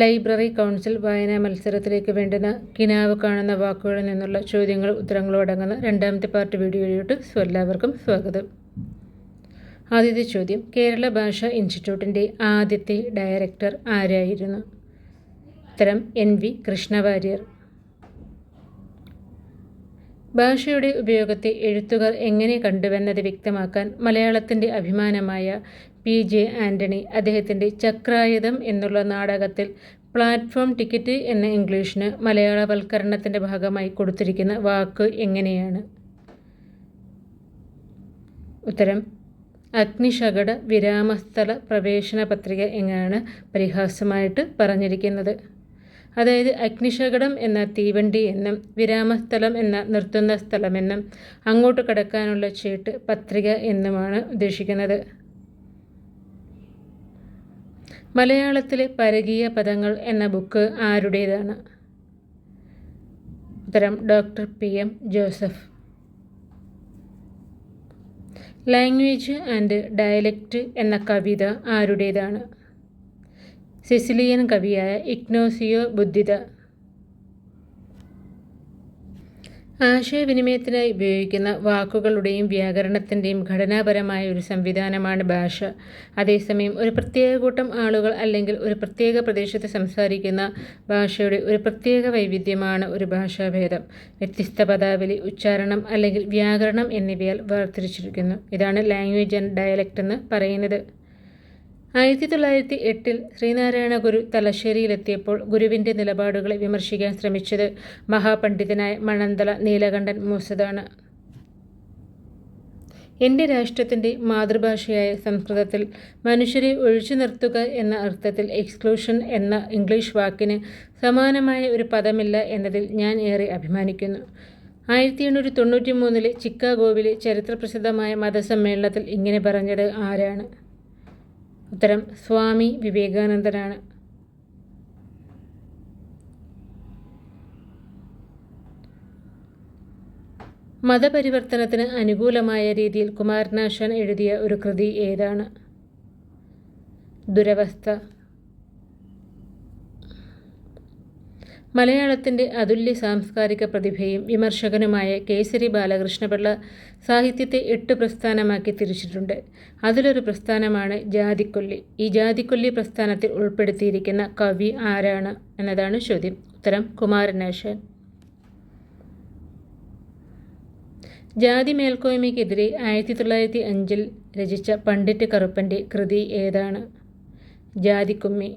Library council വായനാ മത്സരത്തിലേക്ക് വേണ്ടുന്ന കിനാവ് കാണുന്ന വാക്കുകളിൽ നിന്നുള്ള ചോദ്യങ്ങൾ ഉത്തരങ്ങളും അടങ്ങുന്ന രണ്ടാമത്തെ പാർട്ട് വീഡിയോയിലോട്ട് എല്ലാവർക്കും സ്വാഗതം. ആദ്യത്തെ ചോദ്യം കേരള ഭാഷാ ഇൻസ്റ്റിറ്റ്യൂട്ടിന്റെ ആദ്യത്തെ ഡയറക്ടർ ആരായിരുന്നു? ഉത്തരം എൻ വി കൃഷ്ണവാര്യർ. ഭാഷയുടെ ഉപയോഗത്തെ എഴുത്തുകാർ എങ്ങനെ കണ്ടുവെന്നത് വ്യക്തമാക്കാൻ മലയാളത്തിന്റെ അഭിമാനമായ പി ജെ ആന്റണി അദ്ദേഹത്തിന്റെ ചക്രായുധം എന്നുള്ള നാടകത്തിൽ പ്ലാറ്റ്ഫോം ടിക്കറ്റ് എന്ന ഇംഗ്ലീഷിന് മലയാളവൽക്കരണത്തിന്റെ ഭാഗമായി കൊടുത്തിരിക്കുന്ന വാക്ക് എങ്ങനെയാണ്? ഉത്തരം അഗ്നിശകട വിരാമസ്ഥല പ്രവേശന പത്രിക എങ്ങനെയാണ് പരിഹാസമായിട്ട് പറഞ്ഞിരിക്കുന്നത്. അതായത് അഗ്നിശകടം എന്ന തീവണ്ടി എന്നും വിരാമസ്ഥലം എന്ന നിർത്തുന്ന സ്ഥലമെന്നും അങ്ങോട്ട് കടക്കാനുള്ള ചീട്ട് പത്രിക എന്നുമാണ് ഉദ്ദേശിക്കുന്നത്. മലയാളത്തിലെ പരകീയ പദങ്ങൾ എന്ന ബുക്ക് ആരുടേതാണ്? ഉത്തരം doctor P M Joseph. Language and dialect എന്ന കവിത ആരുടേതാണ്? സിസിലിയൻ കവിയായ ഇഗ്നോസിയോ ബുദ്ധിത ആശയവിനിമയത്തിനായി ഉപയോഗിക്കുന്ന വാക്കുകളുടെയും വ്യാകരണത്തിന്റെയും ഘടനാപരമായ ഒരു സംവിധാനമാണ് ഭാഷ. അതേസമയം ഒരു പ്രത്യേക കൂട്ടം ആളുകൾ അല്ലെങ്കിൽ ഒരു പ്രത്യേക പ്രദേശത്ത് സംസാരിക്കുന്ന ഭാഷയുടെ ഒരു പ്രത്യേക വൈവിധ്യമാണ് ഒരു ഭാഷാഭേദം. വ്യത്യസ്ത പദാവലി ഉച്ചാരണം അല്ലെങ്കിൽ വ്യാകരണം എന്നിവയാൽ വേർതിരിച്ചിരിക്കുന്നു. ഇതാണ് ലാംഗ്വേജ് ആൻഡ് ഡയലക്റ്റ് എന്ന് പറയുന്നത്. ആയിരത്തി തൊള്ളായിരത്തി എട്ടിൽ ശ്രീനാരായണ ഗുരു തലശ്ശേരിയിലെത്തിയപ്പോൾ ഗുരുവിന്റെ നിലപാടുകളെ വിമർശിക്കാൻ ശ്രമിച്ചത് മഹാപണ്ഡിതനായ മണന്തല നീലകണ്ഠൻ മൂസതാണ്. എന്റെ രാഷ്ട്രത്തിന്റെ മാതൃഭാഷയായ സംസ്കൃതത്തിൽ മനുഷ്യരെ ഒഴിച്ചു നിർത്തുക എന്ന അർത്ഥത്തിൽ എക്സ്ക്ലൂഷൻ എന്ന ഇംഗ്ലീഷ് വാക്കിന് സമാനമായ ഒരു പദമില്ല എന്നതിൽ ഞാൻ ഏറെ അഭിമാനിക്കുന്നു. ആയിരത്തി എണ്ണൂറ്റി തൊണ്ണൂറ്റി മൂന്നിലെ ചിക്കാഗോവിലെ ചരിത്രപ്രസിദ്ധമായ മതസമ്മേളനത്തിൽ ഇങ്ങനെ പറഞ്ഞത് ആരാണ്? ഉത്തരം സ്വാമി വിവേകാനന്ദനാണ്. മതപരിവർത്തനത്തിന് അനുകൂലമായ രീതിയിൽ കുമാരനാശാൻ എഴുതിയ ഒരു കൃതി ഏതാണ്? ദുരവസ്ഥ. മലയാളത്തിന്റെ അതുല്യ സാംസ്കാരിക പ്രതിഭയും വിമർശകനുമായ കേസരി ബാലകൃഷ്ണപിള്ള സാഹിത്യത്തെ എട്ട് പ്രസ്ഥാനമാക്കി തിരിച്ചിട്ടുണ്ട്. അതിലൊരു പ്രസ്ഥാനമാണ് ജാതിക്കൊല്ലി. ഈ ജാതിക്കൊല്ലി പ്രസ്ഥാനത്തിൽ ഉൾപ്പെടുത്തിയിരിക്കുന്ന കവി ആരാണ് എന്നതാണ് ചോദ്യം. ഉത്തരം കുമാരനാശാൻ ജാതി മേൽക്കോയ്മയ്ക്കെതിരെ ആയിരത്തി തൊള്ളായിരത്തി അഞ്ചിൽ രചിച്ച പണ്ഡിറ്റ് കറുപ്പന്റെ കൃതി ഏതാണ്? ജാതിക്കുമ്മി.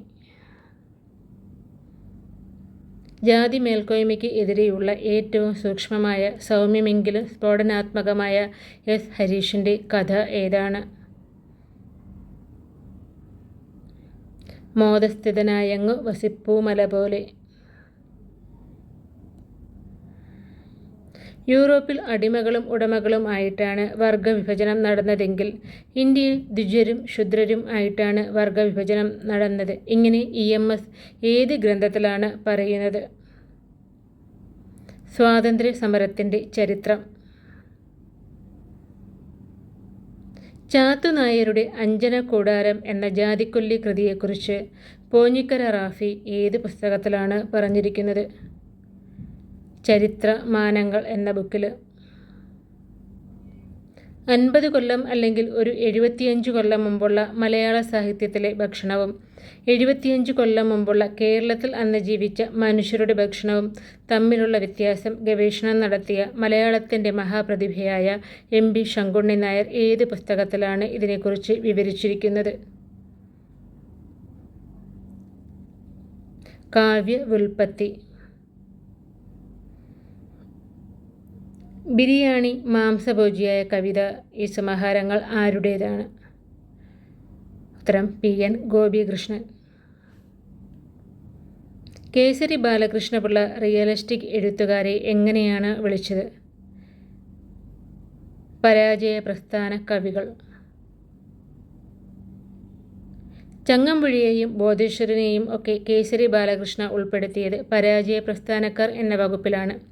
ജാതി മേൽക്കോയ്മയ്ക്ക് എതിരെയുള്ള ഏറ്റവും സൂക്ഷ്മമായ സൗമ്യമെങ്കിലും സ്ഫോടനാത്മകമായ എസ്. ഹരീഷിന്റെ കഥ ഏതാണ്? മോദസ്ഥിതനായങ്ങു വസിപ്പൂമല പോലെ യൂറോപ്പിൽ അടിമകളും ഉടമകളും ആയിട്ടാണ് വർഗവിഭജനം നടന്നതെങ്കിൽ ഇന്ത്യയിൽ ദ്വിജരും ശുദ്രരും ആയിട്ടാണ് വർഗവിഭജനം നടന്നത്. ഇങ്ങനെ ഇ എം എസ് ഏത് ഗ്രന്ഥത്തിലാണ് പറയുന്നത്? സ്വാതന്ത്ര്യ സമരത്തിന്റെ ചരിത്രം ചാത്തുനായരുടെ അഞ്ജന കൂടാരം എന്ന ജാതിക്കൊല്ലി കൃതിയെക്കുറിച്ച് പോഞ്ഞിക്കര റാഫി ഏത് പുസ്തകത്തിലാണ് പറഞ്ഞിരിക്കുന്നത്? ചരിത്ര മാനങ്ങൾ എന്ന ബുക്കിൽ അൻപത് കൊല്ലം അല്ലെങ്കിൽ ഒരു എഴുപത്തിയഞ്ച് കൊല്ലം മുമ്പുള്ള മലയാള സാഹിത്യത്തിലെ ഭക്ഷണവും എഴുപത്തിയഞ്ച് കൊല്ലം മുമ്പുള്ള കേരളത്തിൽ അന്ന് ജീവിച്ച മനുഷ്യരുടെ ഭക്ഷണവും തമ്മിലുള്ള വ്യത്യാസം ഗവേഷണം നടത്തിയ മലയാളത്തിന്റെ മഹാപ്രതിഭയായ എം ബി ശങ്കുണ്ണി നായർ ഏത് പുസ്തകത്തിലാണ് ഇതിനെക്കുറിച്ച് വിവരിച്ചിരിക്കുന്നത്? കാവ്യ വ്യുൽപ്പത്തി ബിരിയാണി മാംസഭോജിയായ കവിത ഈ സമാഹാരങ്ങൾ ആരുടേതാണ്? ഉത്തരം P. N. Gopikrishnan. Kesari Balakrishna Pillai realistic എഴുത്തുകാരെ എങ്ങനെയാണ് വിളിച്ചത്? പരാജയ പ്രസ്ഥാന കവികൾ. ചങ്ങമ്പുഴിയെയും ബോധേശ്വരനെയും ഒക്കെ കേസരി ബാലകൃഷ്ണ ഉൾപ്പെടുത്തിയത് പരാജയ പ്രസ്ഥാനക്കാർ എന്ന വകുപ്പിലാണ്.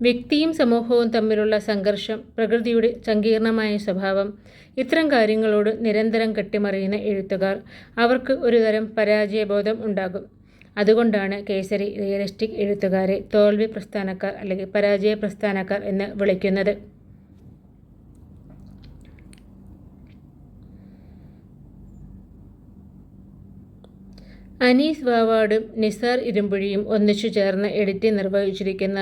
വ്യക്തിയും സമൂഹവും തമ്മിലുള്ള സംഘർഷം പ്രകൃതിയുടെ സങ്കീർണമായ സ്വഭാവം ഇത്തരം കാര്യങ്ങളോട് നിരന്തരം കെട്ടിമറിയുന്ന എഴുത്തുകാർ അവർക്ക് ഒരുതരം പരാജയബോധം ഉണ്ടാകും. അതുകൊണ്ടാണ് കേസരി റിയലിസ്റ്റിക് എഴുത്തുകാരെ തോൽവി പ്രസ്ഥാനക്കാർ അല്ലെങ്കിൽ പരാജയ പ്രസ്ഥാനക്കാർ എന്ന് വിളിക്കുന്നത്. അനീസ് വാവാടും നിസാർ ഇരുമ്പുഴിയും ഒന്നിച്ചു ചേർന്ന് എഡിറ്റ് നിർവഹിച്ചിരിക്കുന്ന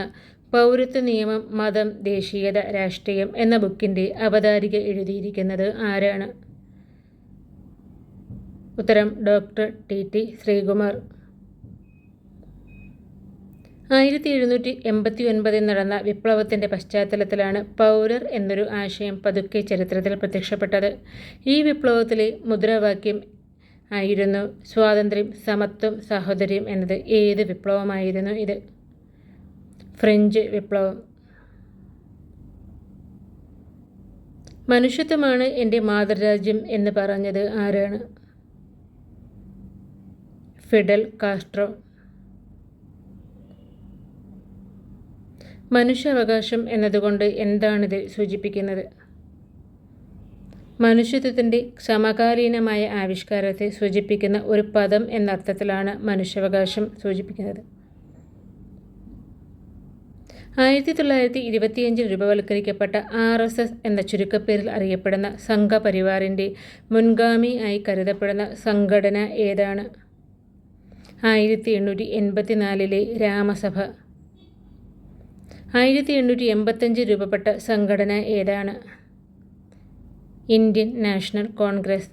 പൗരത്വ നിയമം മതം ദേശീയത രാഷ്ട്രീയം എന്ന ബുക്കിന്റെ അവതാരിക എഴുതിയിരിക്കുന്നത് ആരാണ്? ഉത്തരം ഡോക്ടർ ടി. ടി. ശ്രീകുമാർ. ആയിരത്തി എഴുന്നൂറ്റി എൺപത്തി ഒൻപതിൽ നടന്ന വിപ്ലവത്തിന്റെ പശ്ചാത്തലത്തിലാണ് പൗരർ എന്നൊരു ആശയം പതുക്കെ ചരിത്രത്തിൽ പ്രത്യക്ഷപ്പെട്ടത്. ഈ വിപ്ലവത്തിലെ മുദ്രാവാക്യം ആയിരുന്നു സ്വാതന്ത്ര്യം സമത്വം സാഹോദര്യം എന്നത് ഏത് വിപ്ലവമായിരുന്നു ഇത്? ഫ്രഞ്ച് വിപ്ലവം. മനുഷ്യത്വമാണ് എന്റെ മാതൃരാജ്യം എന്ന് പറഞ്ഞത് ആരാണ്? Fidel Castro. മനുഷ്യാവകാശം എന്നതുകൊണ്ട് എന്താണിത് സൂചിപ്പിക്കുന്നത്? മനുഷ്യത്വത്തിന്റെ സമകാലീനമായ ആവിഷ്കാരത്തെ സൂചിപ്പിക്കുന്ന ഒരു പദം എന്നർത്ഥത്തിലാണ് മനുഷ്യാവകാശം സൂചിപ്പിക്കുന്നത്. ആയിരത്തി തൊള്ളായിരത്തി ഇരുപത്തിയഞ്ചിൽ രൂപവൽക്കരിക്കപ്പെട്ട ആർ എസ് എസ് എന്ന ചുരുക്കപ്പേരിൽ അറിയപ്പെടുന്ന സംഘപരിവാറിന്റെ മുൻഗാമി ആയി കരുതപ്പെടുന്ന സംഘടന ഏതാണ്? ആയിരത്തി എണ്ണൂറ്റി എൺപത്തിനാലിലെ രാമസഭ. ആയിരത്തി എണ്ണൂറ്റി എൺപത്തഞ്ച് രൂപപ്പെട്ട സംഘടന ഏതാണ്? Indian National Congress.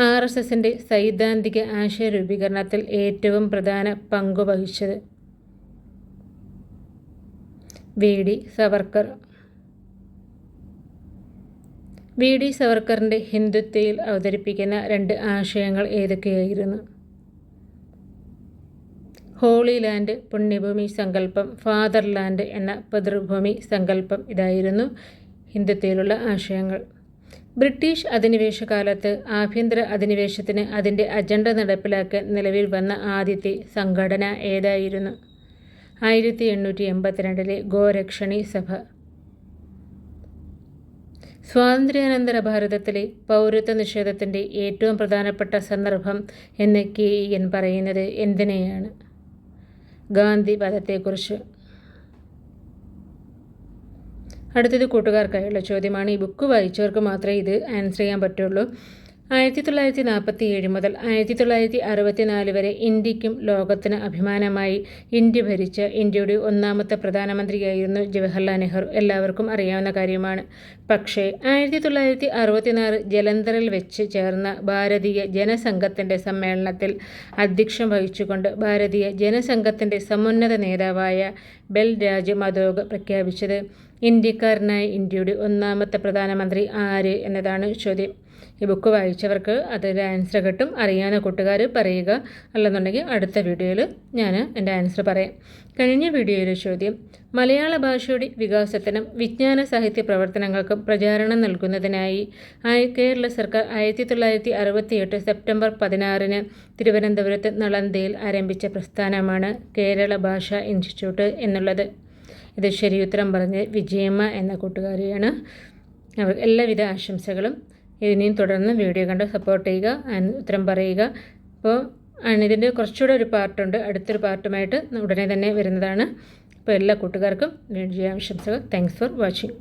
R S എസിന്റെ സൈദ്ധാന്തിക ആശയ രൂപീകരണത്തിൽ ഏറ്റവും പ്രധാന പങ്ക് വഹിച്ചത് V D Savarkar. V D സവർക്കറിന്റെ ഹിന്ദുത്വയിൽ അവതരിപ്പിക്കുന്ന രണ്ട് ആശയങ്ങൾ ഏതൊക്കെയായിരുന്നു? ഹോളി ലാൻഡ് പുണ്യഭൂമി സങ്കല്പം ഫാദർലാൻഡ് എന്ന പിതൃഭൂമി സങ്കല്പം ഇതായിരുന്നു ഹിന്ദുത്വയിലുള്ള ആശയങ്ങൾ. ബ്രിട്ടീഷ് അധിനിവേശ കാലത്ത് ആഭ്യന്തര അധിനിവേശത്തിന് അതിന്റെ അജണ്ട നടപ്പിലാക്കാൻ നിലവിൽ വന്ന ആദ്യത്തെ സംഘടന ഏതായിരുന്നു? ആയിരത്തി എണ്ണൂറ്റി എൺപത്തിരണ്ടിലെ ഗോരക്ഷണി സഭ. സ്വാതന്ത്ര്യാനന്തര ഭാരതത്തിലെ പൗരത്വ നിഷേധത്തിന്റെ ഏറ്റവും പ്രധാനപ്പെട്ട സന്ദർഭം എന്ന് കെ. എൻ. പറയുന്നത് എന്തിനെയാണ്? ഗാന്ധി പദത്തെക്കുറിച്ച്. അടുത്തത് കൂട്ടുകാർക്കായുള്ള ചോദ്യമാണ്. ഈ ബുക്ക് വായിച്ചവർക്ക് മാത്രമേ ഇത് ആൻസർ ചെയ്യാൻ പറ്റുള്ളൂ. ആയിരത്തി തൊള്ളായിരത്തി നാൽപ്പത്തി ഏഴ് മുതൽ ആയിരത്തി തൊള്ളായിരത്തി അറുപത്തിനാല് വരെ ഇന്ത്യക്കും ലോകത്തിന് അഭിമാനമായി ഇന്ത്യ ഭരിച്ച ഇന്ത്യയുടെ ഒന്നാമത്തെ പ്രധാനമന്ത്രിയായിരുന്നു ജവഹർലാൽ നെഹ്റു. എല്ലാവർക്കും അറിയാവുന്ന കാര്യമാണ്. പക്ഷേ ആയിരത്തി തൊള്ളായിരത്തി അറുപത്തിനാറ് ജലന്ധറിൽ വെച്ച് ചേർന്ന ഭാരതീയ ജനസംഘത്തിന്റെ സമ്മേളനത്തിൽ അധ്യക്ഷം വഹിച്ചുകൊണ്ട് ഭാരതീയ ജനസംഘത്തിന്റെ സമുന്നത നേതാവായ ബെൽ രാജ് മധോഗ് പ്രഖ്യാപിച്ചത് ഇന്ത്യക്കാരനായ ഇന്ത്യയുടെ ഒന്നാമത്തെ പ്രധാനമന്ത്രി ആര് എന്നതാണ് ചോദ്യം. ഈ ബുക്ക് വായിച്ചവർക്ക് അതിൽ ആൻസർ കിട്ടും. അറിയാവുന്ന കൂട്ടുകാർ പറയുക. അല്ലെന്നുണ്ടെങ്കിൽ അടുത്ത വീഡിയോയിൽ ഞാൻ എന്റെ ആൻസർ പറയാം. കഴിഞ്ഞ വീഡിയോയിലെ ചോദ്യം മലയാള ഭാഷയുടെ വികാസത്തിനും വിജ്ഞാന സാഹിത്യ പ്രവർത്തനങ്ങൾക്കും പ്രചാരണം നൽകുന്നതിനായി കേരള സർക്കാർ ആയിരത്തി തൊള്ളായിരത്തി അറുപത്തിയെട്ട് സെപ്റ്റംബർ പതിനാറിന് തിരുവനന്തപുരത്ത് നളന്തയിൽ ആരംഭിച്ച പ്രസ്ഥാനമാണ് കേരള ഭാഷാ ഇൻസ്റ്റിറ്റ്യൂട്ട് എന്നുള്ളത്. ഇത് ശരിയുത്തരം പറഞ്ഞ് വിജയമ്മ എന്ന കൂട്ടുകാരിയാണ്. അവർ എല്ലാവിധ ആശംസകളും. ഇനിയും തുടർന്ന് വീഡിയോ കണ്ട് സപ്പോർട്ട് ചെയ്യുക ഉത്തരം പറയുക. അപ്പോൾ ഇതിന്റെ കുറച്ചുകൂടെ ഒരു പാർട്ടുണ്ട്. അടുത്തൊരു പാർട്ടുമായിട്ട് ഉടനെ തന്നെ വരുന്നതാണ്. അപ്പോൾ എല്ലാ കൂട്ടുകാർക്കും ആവശ്യം താങ്ക്സ് ഫോർ വാച്ചിങ്